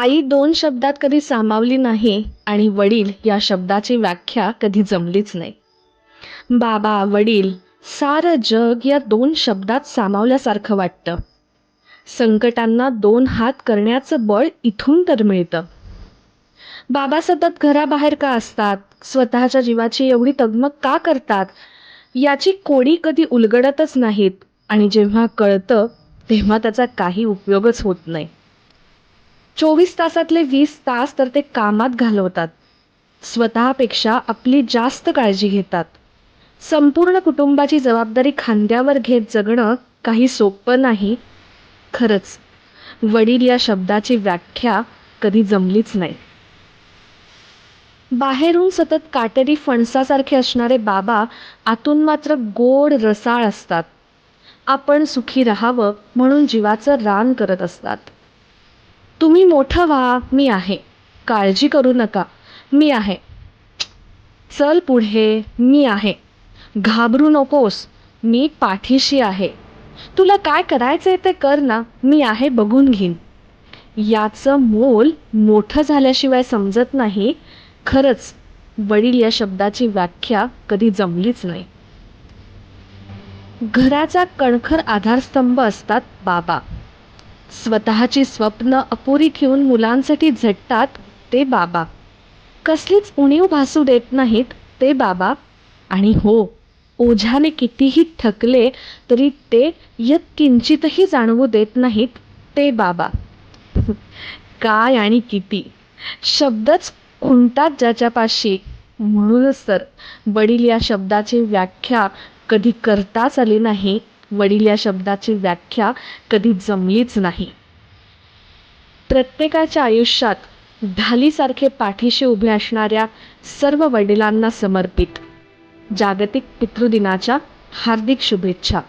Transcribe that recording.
आई दोन शब्दात कधी सामावली नाही आणि वडील या शब्दाची व्याख्या कधी जमलीच नाही. बाबा वडील सारं जग या दोन शब्दात सामावल्यासारखं वाटतं. संकटांना दोन हात करण्याचं बळ इथून तर मिळतं. बाबा सतत घराबाहेर का असतात? स्वतःच्या जीवाची एवढी तगमग का करतात? याची कोणी कधी उलगडतच नाहीत आणि जेव्हा कळतं तेव्हा त्याचा काही उपयोगच होत नाही. चोवीस तासातले वीस तास तर ते कामात घालवतात. स्वतःपेक्षा आपली जास्त काळजी घेतात. संपूर्ण कुटुंबाची जबाबदारी खांद्यावर घेत जगणं काही सोपं नाही. खरंच वडील या शब्दाची व्याख्या कधी जमलीच नाही. बाहेरून सतत काटेरी फणसासारखे असणारे बाबा आतून मात्र गोड रसाळ असतात. आपण सुखी राहावं म्हणून जीवाचं रान करत असतात. तुम्ही मोठं व्हा मी आहे. काळजी करू नका. मी आहे. चल पुढे मी आहे. घाबरू नकोस. मी पाठीशी आहे. तुला काय करायचं आहे ते कर ना. मी आहे बघून घेईन. याचं मोल मोठं झाल्याशिवाय समजत नाही. खरंच वडील या शब्दाची व्याख्या कधी जमलीच नाही. घराचा कणखर आधारस्तंभ असतात बाबा. स्वतःची स्वप्न अपुरी ठेवून मुलांसाठी झटतात ते बाबा. कसलीच उणीव भासू देत नाहीत ते बाबा. आणि हो ओझ्याने कितीही थकले तरी ते यत किंचितही जाणवू देत नाहीत ते बाबा. काय आणि किती? शब्दच खुंटात ज्याच्यापाशी. म्हणूनच तर वडील या शब्दाची व्याख्या कधी करताच आली नाही. वडील या शब्दाची व्याख्या कधी जमलीच नाही. प्रत्येकाच्या आयुष्यात ढालीसारखे पाठीशी उभे असणाऱ्या सर्व वडिलांना समर्पित जागतिक पितृदिनाच्या हार्दिक शुभेच्छा.